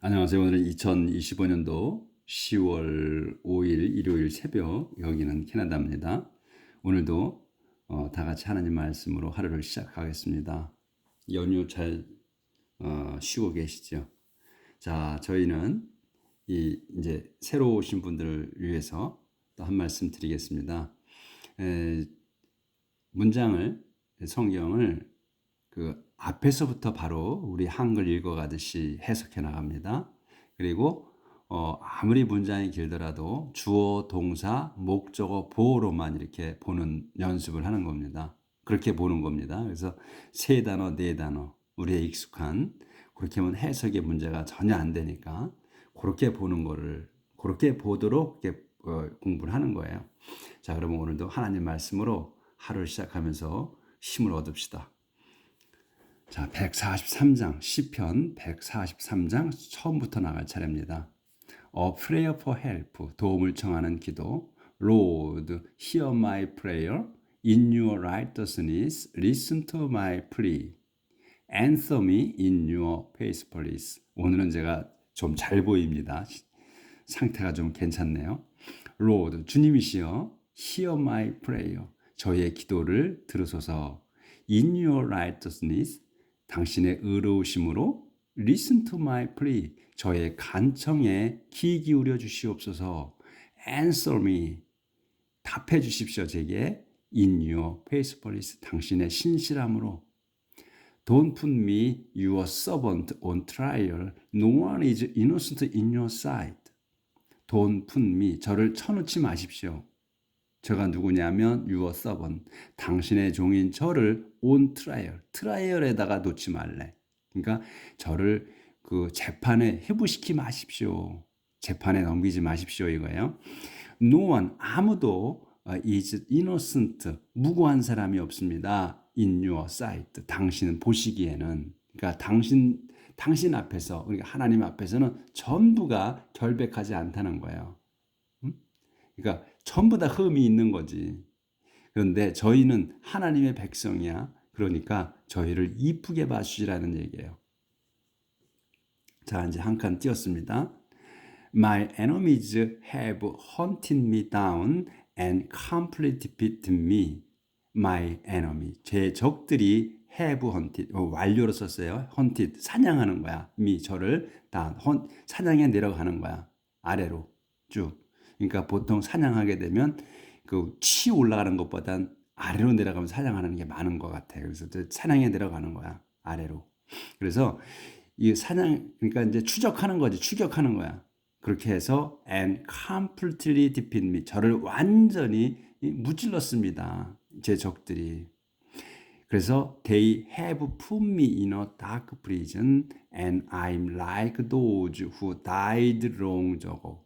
안녕하세요. 오늘은 2025년도 10월 5일 일요일 새벽 여기는 캐나다입니다. 오늘도 어, 다 같이 하나님 말씀으로 하루를 시작하겠습니다. 연휴 잘 어, 쉬고 계시죠? 자, 저희는 이 이제 새로 오신 분들을 위해서 또 한 말씀 드리겠습니다. 에, 문장을 성경을 그 앞에서부터 바로 우리 한글 읽어가듯이 해석해 나갑니다. 그리고 어, 아무리 문장이 길더라도 주어, 동사, 목적어, 보어로만 이렇게 보는 연습을 하는 겁니다. 그렇게 보는 겁니다. 그래서 세 단어, 네 단어, 우리의 익숙한 그렇게 하면 해석의 문제가 전혀 안 되니까 그렇게 보는 거를 그렇게 보도록 이렇게 어, 공부를 하는 거예요. 자, 그러면 오늘도 하나님 말씀으로 하루를 시작하면서 힘을 얻읍시다. 자, 143장 시편 143장 처음부터 나갈 차례입니다. A prayer for help 도움을 청하는 기도. Lord, hear my prayer. In your righteousness, listen to my plea. Answer me in your faithfulness. 오늘은 제가 좀 잘 보입니다. 상태가 좀 괜찮네요. Lord, 주님이시여, hear my prayer. 저의 기도를 들으소서. In your righteousness, 당신의 의로우심으로 listen to my plea. 저의 간청에 귀 기울여 주시옵소서. answer me. 답해 주십시오. 제게 in your faithfulness. 당신의 신실함으로. Don't put me, your servant, on trial. No one is innocent in your sight. Don't put me. 저를 쳐놓지 마십시오. 저가 누구냐면 your servant. 당신의 종인 저를 on trial. 트라이얼에다가 놓지 말래. 그러니까 저를 그 재판에 회부시키 마십시오. 재판에 넘기지 마십시오 이거예요. No one 아무도 is innocent 무고한 사람이 없습니다. In your sight 당신은 보시기에는 그러니까 당신 당신 앞에서 그러니까 하나님 앞에서는 전부가 결백하지 않다는 거예요. 그러니까 전부 다 흠이 있는 거지. 그런데 저희는 하나님의 백성이야. 그러니까 저희를 이쁘게 봐주시라는 얘기예요. 자, 이제 한 칸 띄었습니다. My enemies have hunted me down and completely beaten me. My enemy. 제 적들이 have hunted. 어, 완료로 썼어요. hunted. 사냥하는 거야. me. 저를 다 hunt, 사냥해 내려가는 거야. 아래로 쭉. 그러니까 보통 사냥하게 되면 그 치 올라가는 것보단 아래로 내려가면 사냥하는 게 많은 것 같아요. 그래서 사냥해 내려가는 거야. 아래로. 그래서 이 사냥 그러니까 이제 추적하는 거지. 추격하는 거야. 그렇게 해서 and completely defeat me. 저를 완전히 무찔렀습니다. 제 적들이. 그래서 they have put me in a dark prison and I'm like those who died long ago.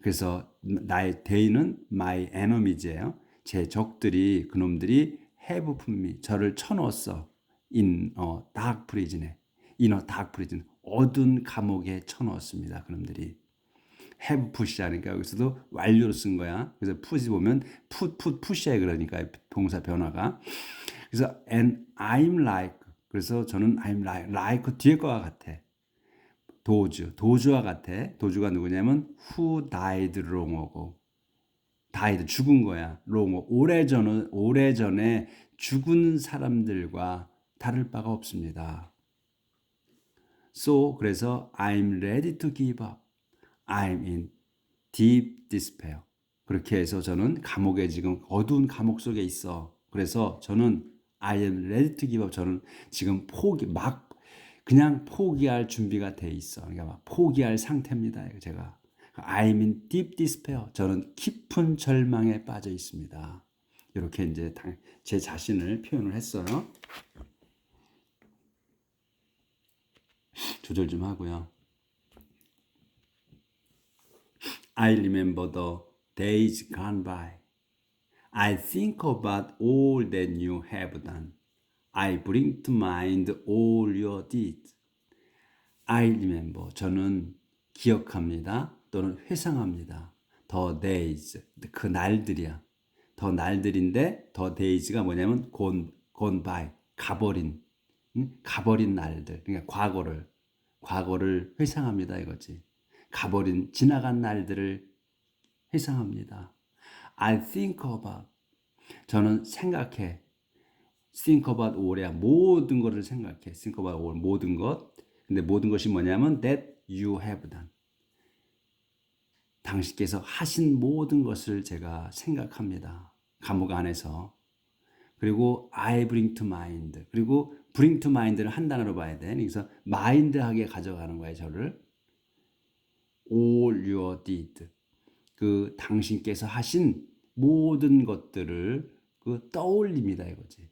그래서 나의 대인은 my enemys예요. 제 적들이 그놈들이 have me 저를 쳐넣었어. in a dark prison에. in a dark prison. 어두운 감옥에 쳐넣었습니다. 그놈들이. have put 하니까 여기서도 완료로 쓴 거야. 그래서 put이 보면 put, put, push해 그러니까 동사 변화가. 그래서 and I'm like 그래서 저는 I'm like like 뒤에 거와 같아. 도주, 도주와 같아. 도주가 누구냐면 who died ago. died 죽은 거야. ago. 오래전에 오래전에 죽은 사람들과 다를 바가 없습니다. So 그래서 I'm ready to give up. I'm in deep despair. 그렇게 해서 저는 감옥에 지금 어두운 감옥 속에 있어. 그래서 저는 I am ready to give up. 저는 지금 포기 막 그냥 포기할 준비가 돼 있어. 그러니까 막 포기할 상태입니다. 제가 I'm in deep despair. 저는 깊은 절망에 빠져 있습니다. 이렇게 이제 제 자신을 표현을 했어요. 조절 좀 하고요. I remember the days gone by. I think about all that you have done. I bring to mind all your deeds. I remember. 저는 기억합니다. 또는 회상합니다. The days. 그 날들이야. 더 날들인데 더 days가 뭐냐면 gone, gone by. 가버린. 응? 가버린 날들. 그러니까 과거를. 과거를 회상합니다 이거지. 가버린 지나간 날들을 회상합니다. I think about 저는 생각해. Think about all이야. 모든 것을 생각해. think about all 모든 것. 근데 모든 것이 뭐냐면 that you have done. 당신께서 하신 모든 것을 제가 생각합니다. 감옥 안에서. 그리고 I bring to mind. 그리고 bring to mind를 한 단어로 봐야 돼. 그래서 mind하게 가져가는 거예요, 저를. all your did. 그 당신께서 하신 모든 것들을 그 떠올립니다, 이거지.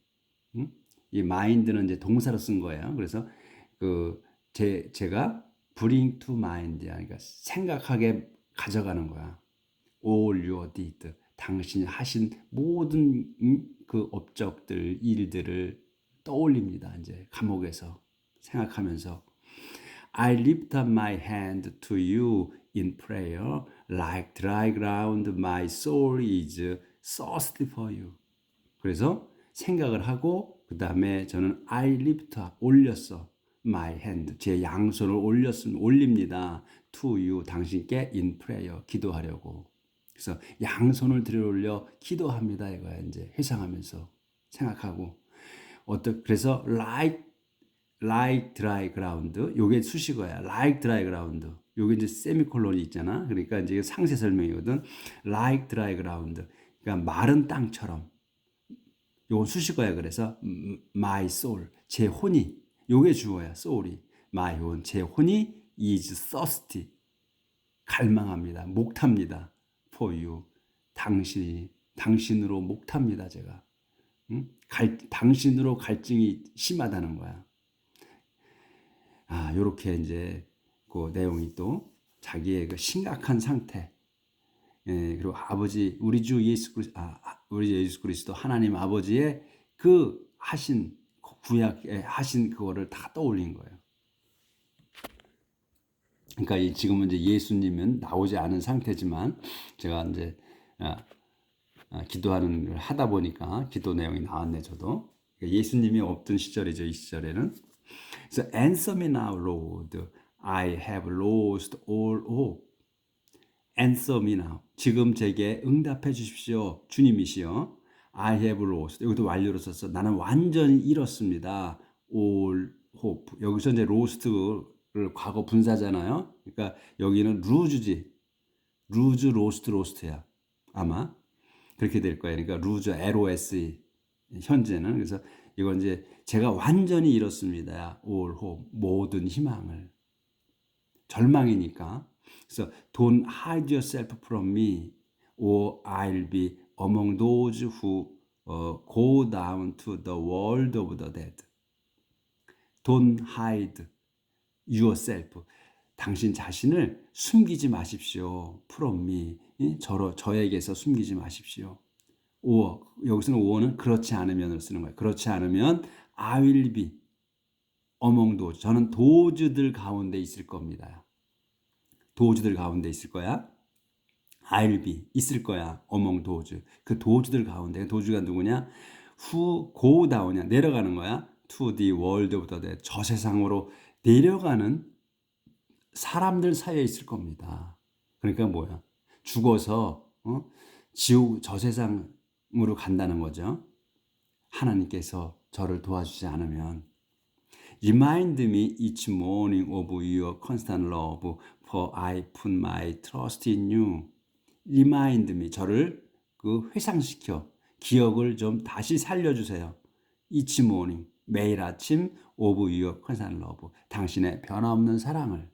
응? 이 mind는 이제 동사로 쓴 거예요. 그래서 그 제, 제가 bring to mind. 그러니까 생각하게 가져가는 거야. all your did. 당신이 하신 모든 음, 그 업적들, 일들을 떠올립니다. 이제 감옥에서 생각하면서 I lift up my hand to you in prayer like dry ground my soul is thirsty for you. 그래서 생각을 하고 그 다음에 저는 I lift up 올렸어. My hand 제 양손을 올렸음 올립니다. To you 당신께 in prayer 기도하려고. 그래서 양손을 들어 올려 기도합니다. 이거야 이제 회상하면서 생각하고. 어떻 그래서 like like dry ground 요게 수식어야. like dry ground. 요게 이제 세미콜론이 있잖아. 그러니까 이제 상세 설명이거든. like dry ground. 그러니까 마른 땅처럼 요건 수식어야 그래서 my soul 제 혼이. 요게 주어야 soul이. my 혼, 제 혼이 is thirsty. 갈망합니다. 목탑니다. for you. 당신이 당신으로 목탑니다 제가. 응? 갈, 당신으로 갈증이 심하다는 거야. 아 요렇게 이제 그 내용이 또 자기의 그 심각한 상태. 예, 그리고 아버지 우리 주 예수 그리스도 아, 우리 예수 그리스도 하나님 아버지의 그 하신 구약에 하신 그거를 다 떠올린 거예요. 그러니까 지금은 이제 예수님은 나오지 않은 상태지만 제가 이제 아, 아, 기도하는 걸 하다 보니까 기도 내용이 나왔네 저도. 그러니까 예수님이 없던 시절이죠 이 시절에는. 그래서 answer me now Lord I have lost all hope. Answer me now 지금 제게 응답해 주십시오. 주님이시여. I have lost. 여기도 완료로 썼어. 나는 완전히 잃었습니다. All hope. 여기서 이제 lost를 과거 분사잖아요. 그러니까 여기는 루즈지. 루즈 로스트 로스트야. 아마 그렇게 될 거예요. 그러니까 루즈 LOS 현재는. 그래서 이건 이제 제가 완전히 잃었습니다. All hope. 모든 희망을. 절망이니까 그래서 don't hide yourself from me or I'll be among those who uh, go down to the world of the dead. Don't hide yourself. 당신 자신을 숨기지 마십시오. from me. 저로, 저에게서 숨기지 마십시오. or 여기서는 or는 그렇지 않으면을 쓰는 거예요. 그렇지 않으면 I will be among those. 저는 도주들 가운데 있을 겁니다. 도주들 가운데 있을 거야. Be 있을 거야. 어몽 도주. 그 도주들 가운데 도주가 누구냐? 후 down이야. 내려가는 거야. to the world of the dead. 저 세상으로 내려가는 사람들 사이에 있을 겁니다. 그러니까 뭐야? 죽어서 어? 지옥 저 세상으로 간다는 거죠. 하나님께서 저를 도와주지 않으면 Remind me each morning of your constant love, for I put my trust in you. Remind me, 저를 그 회상시켜 기억을 좀 다시 살려주세요. Each morning, 매일 아침 of your constant love, 당신의 변함없는 사랑을.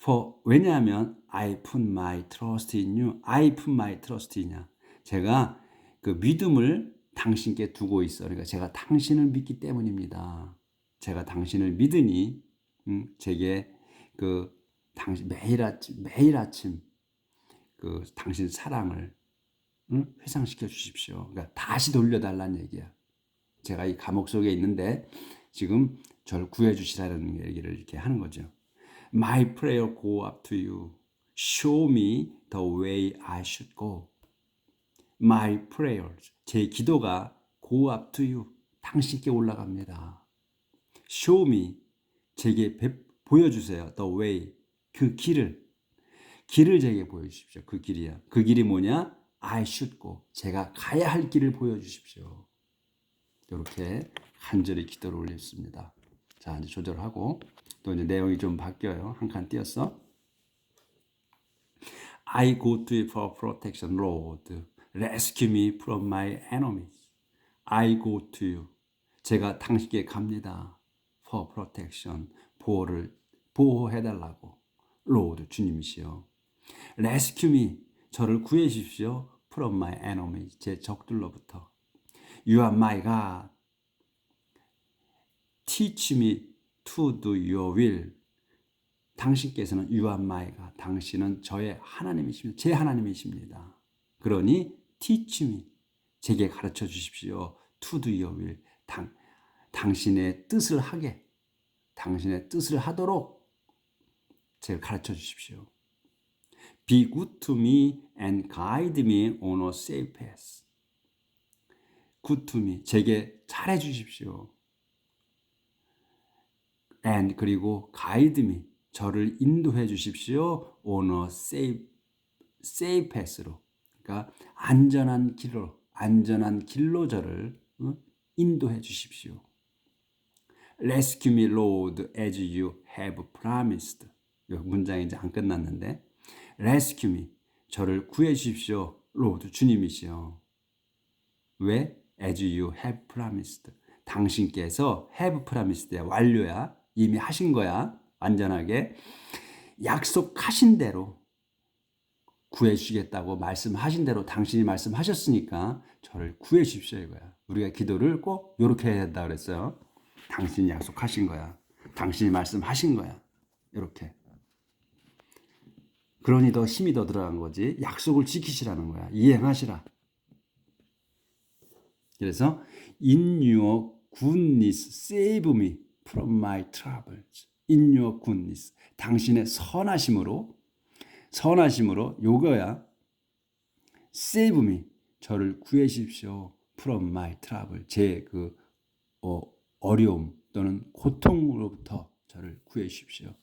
For 왜냐하면 I put my trust in you. I put my trust in냐. 제가 그 믿음을 당신께 두고 있어. 그러니까 제가 당신을 믿기 때문입니다. 제가 당신을 믿으니 음, 제게 그 당신 매일 아침 매일 아침 그 당신 사랑을 음, 회상시켜 주십시오. 그러니까 다시 돌려달라는 얘기야. 제가 이 감옥 속에 있는데 지금 저를 구해 주시라는 얘기를 이렇게 하는 거죠. My prayer go up to you. Show me the way I should go. My prayers, 제 기도가 go up to you, 당신께 올라갑니다. Show me, 제게 배- 보여주세요. The way. 그 길을. 길을 제게 보여주십시오. 그 길이야. 그 길이 뭐냐? I should go. 제가 가야 할 길을 보여주십시오. 이렇게 간절히 기도를 올렸습니다. 자, 이제 조절하고 또 이제 내용이 좀 바뀌어요. 한 칸 띄었어. I go to you for protection, Lord. Rescue me from my enemies. I go to you. 제가 당신께 갑니다. For protection. 보호를 보호해 달라고. Lord 주님이시여. Me. 저를 구해 주십시오. From my enemies. 제 적들로부터. You are my God. Teach me to do your will. 당신께서는 You are my God. 당신은 저의 하나님이십니다. 제 하나님이십니다. 그러니 teach me. 제게 가르쳐 주십시오. To do your will. 당, 당신의 뜻을 하게. 당신의 뜻을 하도록 제가 가르쳐 주십시오. Be good to me and guide me on a safe path. good to me. 제게 잘해 주십시오. and 그리고 guide me. 저를 인도해 주십시오. on a safe, safe path로. 그러니까 안전한 길로, 안전한 길로 저를 어? 인도해 주십시오. Rescue me, Lord, as you have promised. 이 문장이 이제 안 끝났는데, Rescue me, 저를 구해 주십시오, Lord, 주님이시여. 왜? As you have promised. 당신께서 have promised야 완료야. 이미 하신 거야. 완전하게 약속하신 대로 구해 주시겠다고 말씀하신 대로 당신이 말씀하셨으니까 저를 구해 주십시오 이거야. 우리가 기도를 꼭 이렇게 해야 된다 그랬어요. 당신이 약속하신 거야. 당신이 말씀하신 거야. 이렇게. 그러니 더 힘이 더 들어간 거지. 약속을 지키시라는 거야. 이행하시라. 그래서 in your goodness save me from my troubles. in your goodness. 당신의 선하심으로 선하심으로 요거야. save me. 저를 구해 주십시오. from my trouble. 제그 어, 어려움 또는 고통으로부터 저를 구해 주십시오.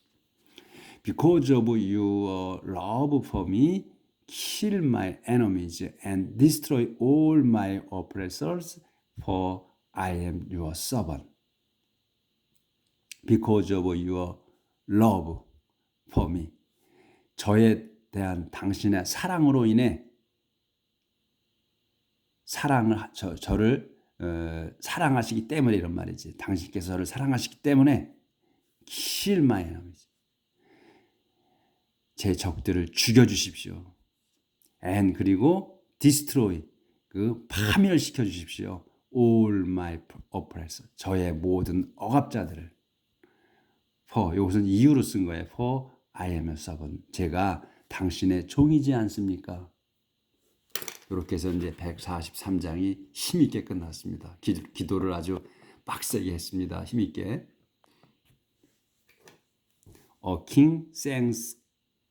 Because of your love for me, kill my enemies and destroy all my oppressors, for I am your servant. Because of your love for me. 저에 대한 당신의 사랑으로 인해 사랑을 저, 저를 어, 사랑하시기 때문에 이런 말이지. 당신께서 저를 사랑하시기 때문에 my enemies. 제 적들을 죽여 주십시오. and 그리고 destroy 그 파멸시켜 주십시오. all oppressor 저의 모든 억압자들을 for 이것은 이유로 쓴 거예요. for I am a servant 제가 당신의 종이지 않습니까? 이렇게 해서 이제 143장이 힘있게 끝났습니다. 기, 기도를 아주 빡세게 했습니다. 힘있게. A king thanks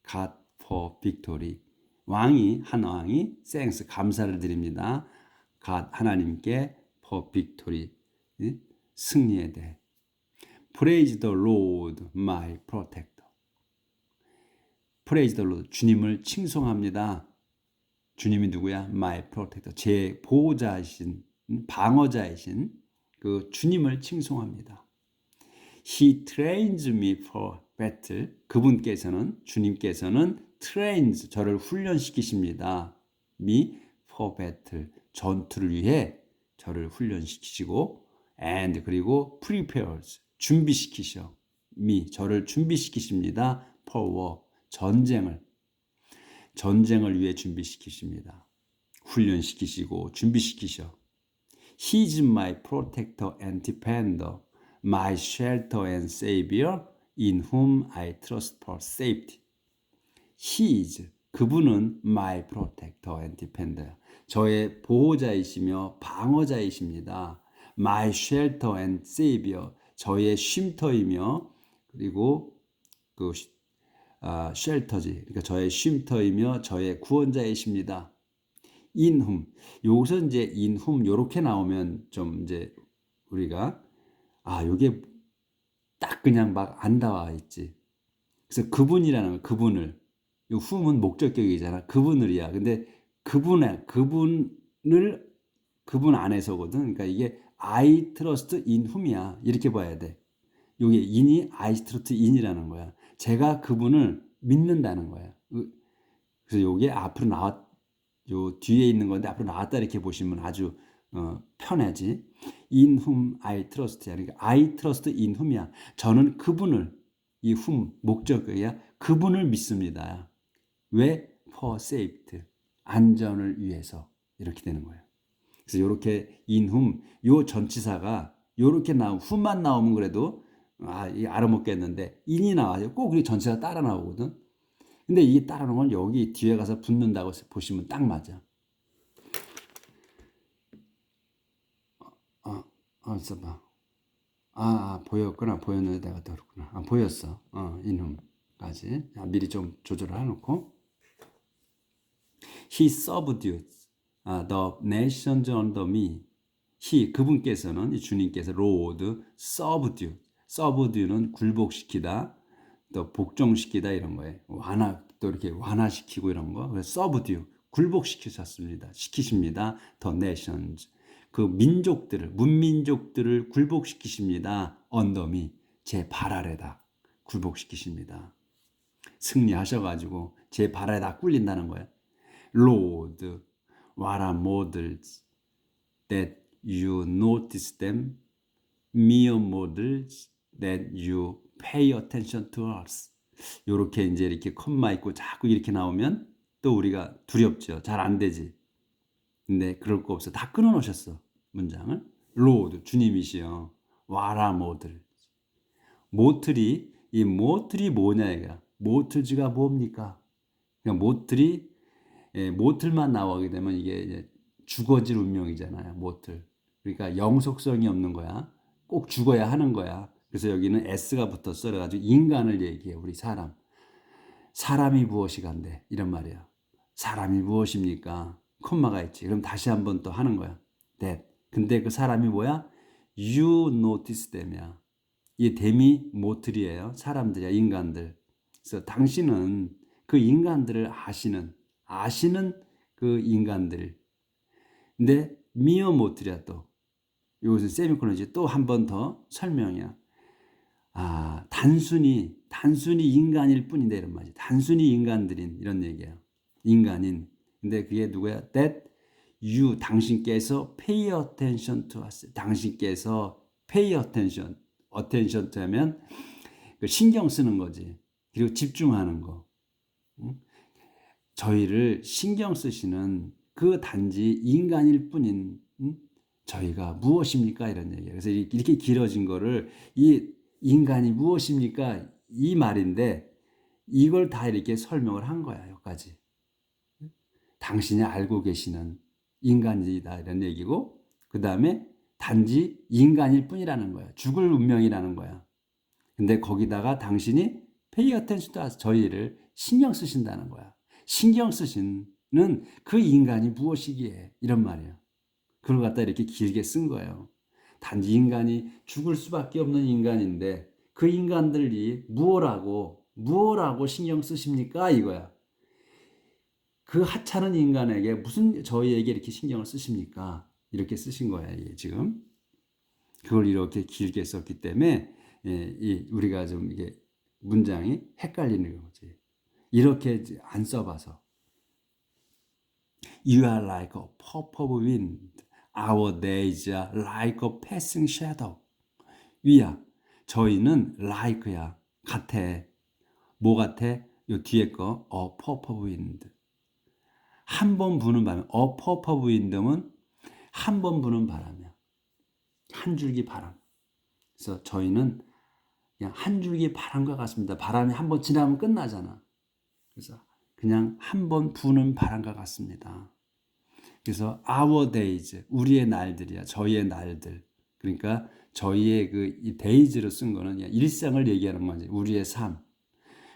God for victory. 왕이 한 왕이 thanks 감사를 드립니다. God 하나님께 for victory 승리에 대해. Praise the Lord, my protector. Praise the Lord, 주님을 칭송합니다. 주님이 누구야? My protector. 제 보호자이신, 방어자이신 그 주님을 칭송합니다. He trains me for battle. 그분께서는 주님께서는 trains 저를 훈련시키십니다. me for battle 전투를 위해 저를 훈련시키시고 and 그리고 prepares 준비시키셔 me 저를 준비시키십니다. for war 전쟁을 전쟁을 위해 준비시키십니다. 훈련시키시고 준비시키셔. He's my protector and defender, my shelter and savior, in whom I trust for safety. He's 그분은 my protector and defender. 저의 보호자이시며 방어자이십니다. My shelter and savior. 저의 쉼터이며 그리고 그 아, 쉘터지. 그러니까 저의 쉼터이며 저의 구원자이십니다. 인훔. 여기서 이제 인훔 요렇게 나오면 좀 이제 우리가 아, 요게 딱 그냥 막 안 나와 있지. 그래서 그분이라는 거, 그분을 이 whom은 목적격이잖아. 그분을이야. 근데 그분의 그분을 그분 안에서거든. 그러니까 이게 I trust whom이야. 이렇게 봐야 돼. 요게 in이 I trust in이라는 거야. 제가 그분을 믿는다는 거야. 그래서 요게 앞으로 나왔 요 뒤에 있는 건데 앞으로 나왔다 이렇게 보시면 아주 어, 편하지. In whom I trust. 그러니까 I trust in whom이야. 저는 그분을 이 whom 목적어야 그분을 믿습니다. 왜? for safety. 안전을 위해서 이렇게 되는 거예요. 그래서 이렇게 in whom 요 전치사가 요렇게 나오 whom만 나오면 그래도 아, 이 알아먹겠는데 in이 나와요. 꼭 우리 전치사 따라 나오거든. 근데 이게 따라 나오면 여기 뒤에 가서 붙는다고 보시면 딱 맞아. 아, 아, 있어봐. 아, 아, 보였구나. 보였는데 내가 또 그렇구나. 아, 보였어. 어, 인hum까지. 아, 미리 좀 조절을 해놓고. He subdued 아, the nations under me. He, 그분께서는, 이 주님께서, Lord, subdue는 굴복시키다, 또 복종시키다 이런 거예요. 완화, 또 이렇게 완화시키고 이런 거. subdue, 굴복시키셨습니다. 시키십니다. The nations. 그 민족들을 문민족들을 굴복시키십니다. 언더미 제 발 아래다 굴복시키십니다. 승리하셔가지고 제발 아래다 꿀린다는 거예요. Lord, what are models that you notice them? mere models that you pay attention to us. 요렇게 이제 이렇게 컴마 있고 자꾸 이렇게 나오면 또 우리가 두렵죠. 잘 안 되지. 근데 그럴 거 없어. 다 끊어 놓으셨어. 문장을. 로드, 주님이시여. 와라 모들. 모틀이, 이 모틀이 뭐냐, 이가 모틀즈가 뭡니까? 그냥 모틀이, 예, 모틀만 나오게 되면 이게 죽어질 운명이잖아요. 모틀. 그러니까 영속성이 없는 거야. 꼭 죽어야 하는 거야. 그래서 여기는 S가 붙었어. 그래가지고 인간을 얘기해. 우리 사람. 사람이 무엇이간데? 이런 말이야. 사람이 무엇입니까? 콤마가 있지. 그럼 다시 한번 또 하는 거야. that. 근데 그 사람이 뭐야? you notice them이야. 이 them이 모틀이에요. 사람들이야, 인간들. 그래서 당신은 그 인간들을 아시는, 아시는 그 인간들. 근데 미어 모틀이야 또. 이것은 세미콜론이지. 또 한 번 더 설명이야. 아, 단순히, 단순히 인간일 뿐인데 이런 말이지. 단순히 인간들인 이런 얘기예요. 인간인. 근데 그게 누구야? That you 당신께서 pay attention to us. 당신께서 pay attention. attention to 하면 그 신경 쓰는 거지. 그리고 집중하는 거. 저희를 신경 쓰시는 그 단지 인간일 뿐인 저희가 무엇입니까? 이런 얘기예요. 그래서 이렇게 길어진 거를 이 인간이 무엇입니까? 이 말인데 이걸 다 이렇게 설명을 한 거야, 여기까지. 당신이 알고 계시는 인간이다 이런 얘기고 그 다음에 단지 인간일 뿐이라는 거야. 죽을 운명이라는 거야. 근데 거기다가 당신이 to us, 저희를 신경 쓰신다는 거야. 신경 쓰시는 그 인간이 무엇이기에 이런 말이야. 그걸 갖다 이렇게 길게 쓴 거예요. 단지 인간이 죽을 수밖에 없는 인간인데 그 인간들이 무엇하고 무엇하고 신경 쓰십니까 이거야. 그 하찮은 인간에게 무슨 저희에게 이렇게 신경을 쓰십니까? 이렇게 쓰신 거야, 이게 지금. 그걸 이렇게 길게 썼기 때문에 예, 이 우리가 좀 이게 문장이 헷갈리는 거지. 이렇게 안 써봐서. You are like a puff of wind. Our days are like a passing shadow. 위야, 저희는 like야, 같아. 뭐 같아? 요 뒤에 거, a of wind. 한 번 부는 바람, a puff of wind는 한번 부는 바람이야. 한 줄기 바람. 그래서 저희는 그냥 한 줄기 바람과 같습니다. 바람이 한 번 지나면 끝나잖아. 그래서 그냥 한 번 부는 바람과 같습니다. 그래서 our days, 우리의 날들이야. 저희의 날들. 그러니까 저희의 그이 days로 쓴 거는 일상을 얘기하는 거지. 우리의 삶.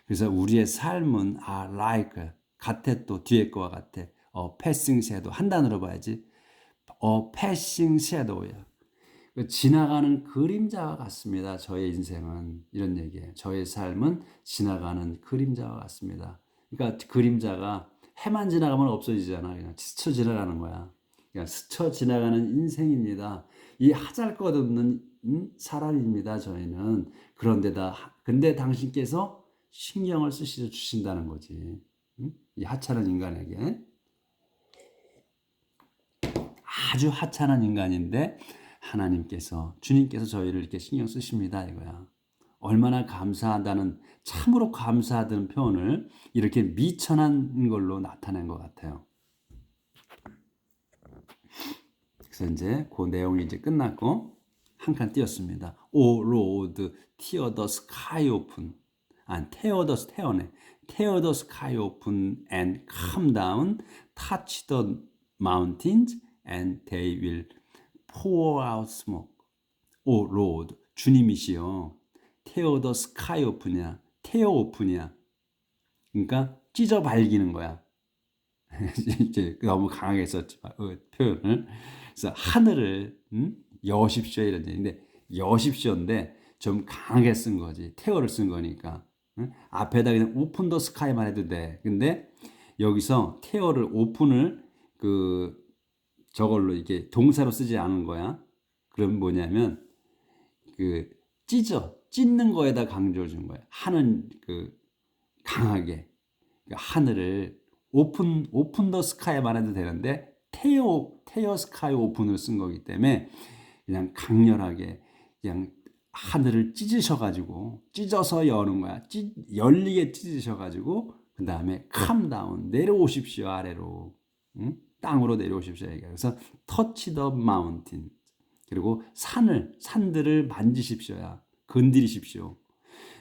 그래서 우리의 삶은 are like 같아 또 뒤에 거와 같아. 어, passing shadow 한 단어로 봐야지. 어, passing shadow야. 그 지나가는 그림자와 같습니다. 저의 인생은 이런 얘기예요. 저의 삶은 지나가는 그림자와 같습니다. 그러니까 그림자가 해만 지나가면 없어지잖아. 그냥 스쳐 지나가는 거야. 그냥 스쳐 지나가는 인생입니다. 이 하잘것없는 음, 사람입니다. 저희는 그런데다 근데 당신께서 신경을 쓰시 주신다는 거지. 음? 이 하찮은 인간에게 아주 하찮은 인간인데 하나님께서 주님께서 저희를 이렇게 신경 쓰십니다 이거야. 얼마나 감사하다는 참으로 감사하다는 표현을 이렇게 미천한 걸로 나타낸 것 같아요. 그래서 이제 그 내용이 이제 끝났고 한 칸 띄었습니다. 오 로드 티어 더 스카이 오픈 안 테어 더 테어네 tear the sky open and come down, touch the mountains, and they will pour out smoke. 오 Lord, 주님이시여. Tear the sky open이야. tear open이야. 그러니까 찢어 발기는 거야. 너무 강하게 썼지만 어, 표현을. 그래서 하늘을 음? 여십시오 이런 얘기인데 여십시오인데 좀 강하게 쓴 거지. 테어를 쓴 거니까. 앞에다 그냥 오픈 더 스카이만 해도 돼. 근데 여기서 테어를 오픈을 그 저걸로 이게 동사로 쓰지 않은 거야. 그럼 뭐냐면 그 찢어 찢는 거에다 강조를 준 거야. 하는 그 강하게 그러니까 하늘을 오픈 오픈 더 스카이만 해도 되는데 테어 테어 스카이 오픈을 쓴 거기 때문에 그냥 강렬하게 그냥 하늘을 찢으셔가지고 찢어서 여는 거야. 찢, 열리게 찢으셔가지고 그 다음에 캄다운 내려오십시오 아래로 응? 땅으로 내려오십시오. 그래서 터치 더 마운틴 그리고 산을 산들을 만지십시오야 건드리십시오.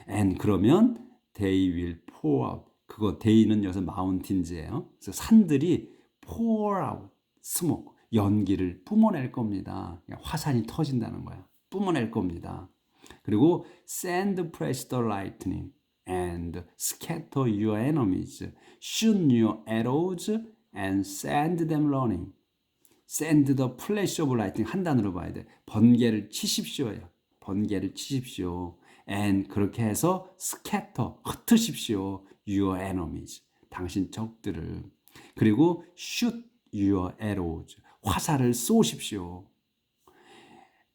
and 그러면 they will pour out 그거 they는 여기서 마운틴즈예요. 그래서 산들이 pour out 스모크 연기를 뿜어낼 겁니다. 화산이 터진다는 거야. 뿜어낼 겁니다. 그리고 send press the lightning and scatter your enemies, shoot your arrows and send them running. send the flash of lightning 한 단어로 봐야 돼. 번개를 치십시오요. 번개를 치십시오. and 그렇게 해서 scatter 흩으십시오. your enemies 당신 적들을 그리고 shoot your arrows 화살을 쏘십시오.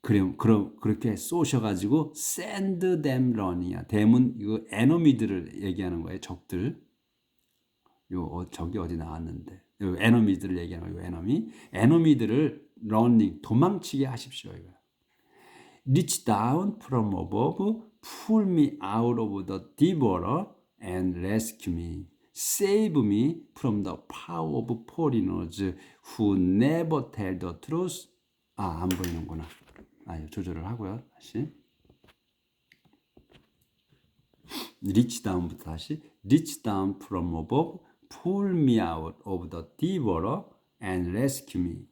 그럼 그럼 그렇게 쏘셔 가지고 send them run이야. dem은 이거 에너미들을 얘기하는 거예요. 적들. 요 어, 적이 어디 나왔는데 요 에너미들을 얘기하는 거예요. 에너미. 에너미들을 running 도망치게 하십시오. 이거. Reach down from above, pull me out of the deep water and rescue me. Save me from the power of foreigners who never tell the truth. 아, 안 보이는구나. 아, 조절을 하고요. 다시. reach down부터 다시 reach down from above, pull me out of the deep water and rescue me.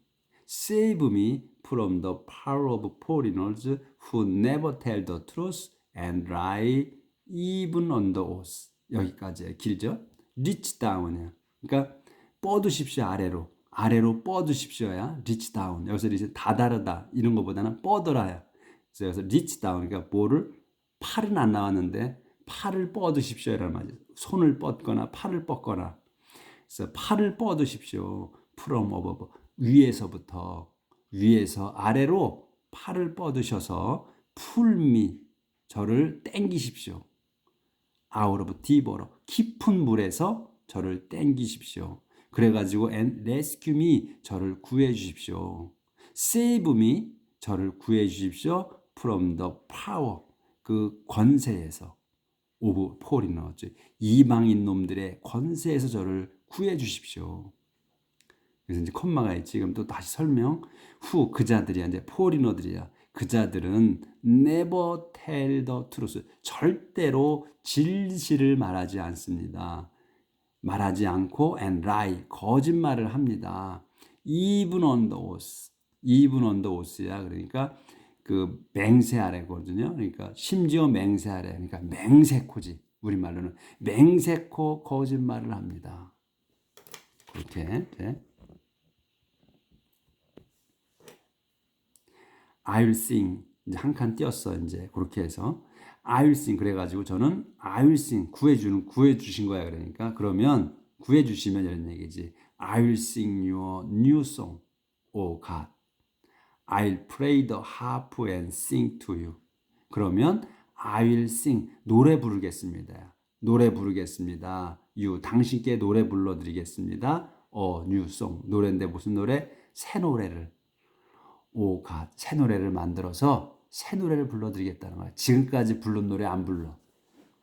Save me from the power of foreigners who never tell the truth and lie even on the oath. 여기까지 길죠? reach down이야. 그러니까 뻗으십시오 아래로. 아래로 뻗으십시오야. reach down. 여기서 이제 다다르다 이런 것보다는 뻗어라야. 그래서 여기서 reach down. 그러니까 뭐를 팔은 안 나왔는데 팔을 뻗으십시오라는 말이죠. 손을 뻗거나 팔을 뻗거나. 그래서 팔을 뻗으십시오. from above. 위에서부터 위에서 아래로 팔을 뻗으셔서 풀미 저를 땡기십시오. deep water. 깊은 물에서 저를 땡기십시오. 그래가지고 and rescue me 저를 구해 주십시오. save me 저를 구해 주십시오. from the power 그 권세에서 오브 폴이너 이방인 놈들의 권세에서 저를 구해 주십시오. 그래서 이제 콤마가. 그럼 또 다시 설명. 후 그자들이야 이제 폴이너들이야. 그자들은 never tell the truth. 절대로 진실을 말하지 않습니다. 말하지 않고 and lie 거짓말을 합니다. even on the oath. even on the oath야. 그러니까 그 맹세 아래거든요. 그러니까 심지어 맹세 아래. 그러니까 맹세코지. 우리말로는 맹세코 거짓말을 합니다. 그렇게 네. I'll sing. 이제 한 칸 띄었어 이제 그렇게 해서. I'll sing. 그래가지고 저는 I'll sing. 구해주는 구해주신 거야 그러니까. 그러면 구해주시면 이런 얘기지. I'll sing your new song. O God I'll play the harp and sing to you. 그러면 I will sing. 노래 부르겠습니다. 노래 부르겠습니다. You 당신께 노래 불러드리겠습니다. 어 new song. 노래인데 무슨 노래? 새 노래를 오, 갓, 새 노래를 만들어서 새 노래를 불러드리겠다는 거야. 지금까지 부른 노래 안 불러.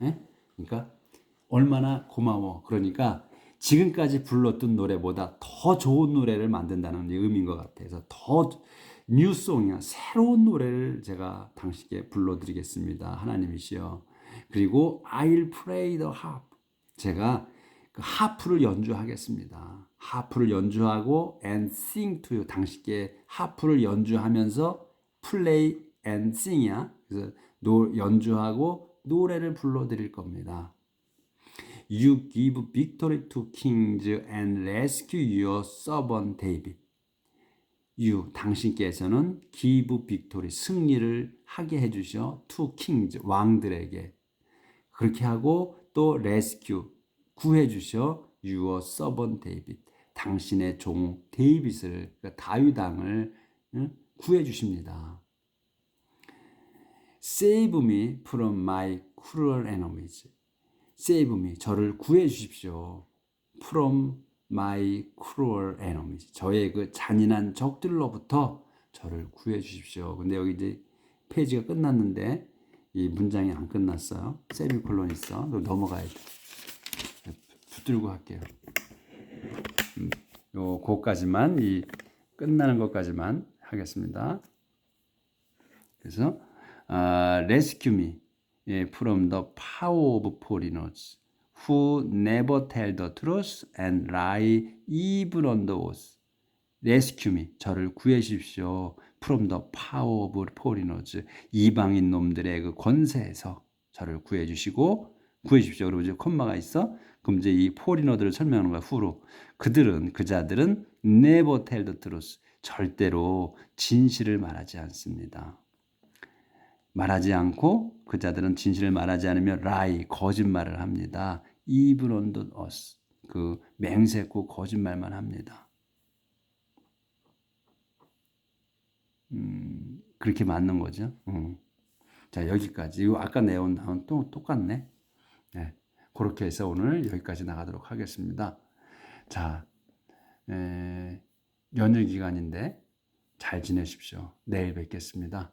예? 그러니까 얼마나 고마워. 그러니까 지금까지 불렀던 노래보다 더 좋은 노래를 만든다는 의미인 것 같아. 그래서 더 뉴송이야. 새로운 노래를 제가 당신께 불러드리겠습니다. 하나님이시여. 그리고 I'll play the harp. 제가 그 하프를 연주하겠습니다. 하프를 연주하고 and sing to you. 당신께 하프를 연주하면서 play and sing이야. 그래서 노, 연주하고 노래를 불러드릴 겁니다. You give victory to kings and rescue your servant David. You 당신께서는 give victory 승리를 하게 해주셔 to kings 왕들에게 그렇게 하고 또 rescue 구해 주셔 your servant David 당신의 종 데이빗을 그러니까 다윗 왕을 구해 주십니다. Save me from my cruel enemies. Save me 저를 구해 주십시오. From my cruel enemies. 저의 그 잔인한 적들로부터 저를 구해 주십시오. 근데 여기 이제 페이지가 끝났는데 이 문장이 안 끝났어요. 세미콜론 있어. 넘어가야 돼. 붙들고 할게요. 음, 요 거까지만 이 끝나는 것까지만 하겠습니다. 그래서 아, rescue me 예, from the power of foreigners who never tell the truth and lie even on the oath. rescue me 저를 구해 주십시오. from the power of foreigners 이방인 놈들의 그 권세에서 저를 구해 주시고 구해 주십시오. 그리고 이제 콤마가 있어. 그럼 이제 이 포리너들을 설명하는 거야. 후로. 그들은 그 자들은 never tell the truth. 절대로 진실을 말하지 않습니다. 말하지 않고 그 자들은 진실을 말하지 않으며 lie 거짓말을 합니다. even on the us 그 맹세코 거짓말만 합니다. 음, 그렇게 맞는 거죠. 음. 자 여기까지. 이거 아까 내용 나온 또 똑같네. 네. 그렇게 해서 오늘 여기까지 나가도록 하겠습니다. 자, 에, 연휴 기간인데 잘 지내십시오. 내일 뵙겠습니다.